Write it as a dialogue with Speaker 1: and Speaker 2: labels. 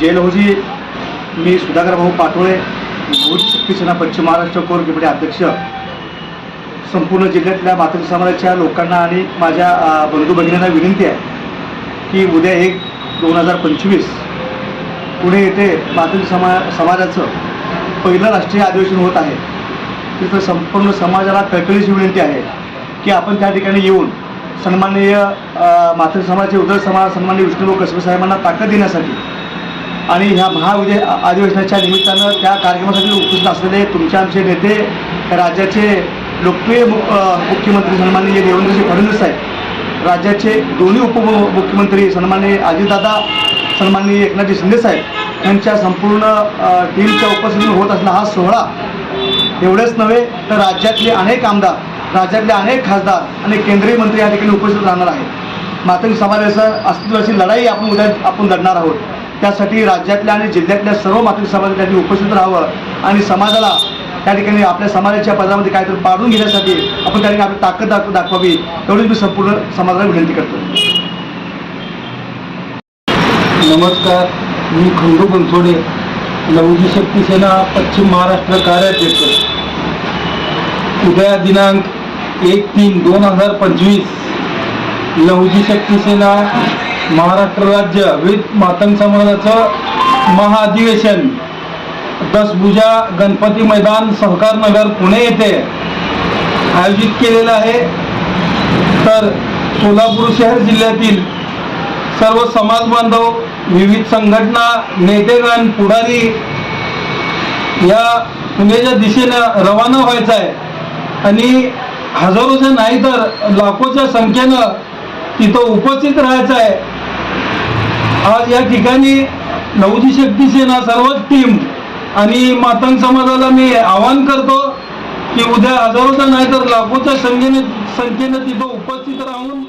Speaker 1: जय मी सुधाकर भाऊ पाटोळे भूत शक्ती पश्चिम महाराष्ट्र कोर कमिटी अध्यक्ष संपूर्ण जिल्ह्यातल्या मातृ समाजाच्या लोकांना आणि माझ्या बंधू भगिनींना विनंती आहे की उद्या एक दोन हजार पंचवीस पुणे येथे मातृ समा समाजाचं पहिलं राष्ट्रीय अधिवेशन होत आहे. तिथं संपूर्ण समाजाला कळकळीची विनंती आहे की आपण त्या ठिकाणी येऊन सन्माननीय मातृ समाजाचे उदय समाज सन्माननीय विष्णुभाऊ कसबे साहेबांना ताकद देण्यासाठी आणि ह्या महाविजय अधिवेशनाच्या निमित्तानं त्या कार्यक्रमासाठी उपस्थित असलेले तुमचे आमचे नेते राज्याचे लोकप्रिय मु मुख्यमंत्री सन्माननीय देवेंद्रजी फडणवीस साहेब राज्याचे दोन्ही उपमुख्यमंत्री सन्माननीय अजितदादा सन्माननीय एकनाथजी शिंदे साहेब यांच्या संपूर्ण टीमच्या उपस्थितीत होत असलेला हा सोहळा एवढेच नव्हे तर राज्यातले अनेक आमदार राज्यातले अनेक खासदार आणि केंद्रीय मंत्री या ठिकाणी उपस्थित राहणार आहेत. मातंग समाजाचं अस्तित्वाची लढाई आपण उद्या आपण लढणार आहोत. त्यासाठी राज्यातल्या आणि जिल्ह्यातल्या सर्व मातृ समाजासाठी उपस्थित राहावं आणि समाजाला त्या ठिकाणी आपल्या समाजाच्या पदामध्ये काहीतरी पाडून घेण्यासाठी आपण त्या ठिकाणी आपली ताकद दाख दाखवावी. एवढीच मी संपूर्ण समाजाला विनंती करतो.
Speaker 2: नमस्कार. मी खंडू बनसोडे लवजी शक्ती सेना पश्चिम महाराष्ट्र कार्याध्यक्ष. उद्या दिनांक एक तीन दोन हजार पंचवीस लवजी शक्ती सेना महाराष्ट्र राज्य विथ मातंग समाजाचं महाअधिवेशन दसभुजा गणपती मैदान सहकार नगर पुणे येथे आयोजित केलेलं आहे. तर सोलापूर शहर जिल्ह्यातील सर्व समाज बांधव विविध संघटना नेतेगण पुढारी या पुण्याच्या दिशेनं रवाना व्हायचं आहे. आणि हजारोच्या नाही तर लाखोच्या संख्येनं तिथं उपस्थित राहायचं आहे. आज या ठिकाणी नवजी शक्ती सेना सर्वच टीम आणि मातंग समाजाला मी आवाहन करतो की उद्या हजारोचा नाही तर लाखोच्या संख्येने संख्येने तिथं उपस्थित राहून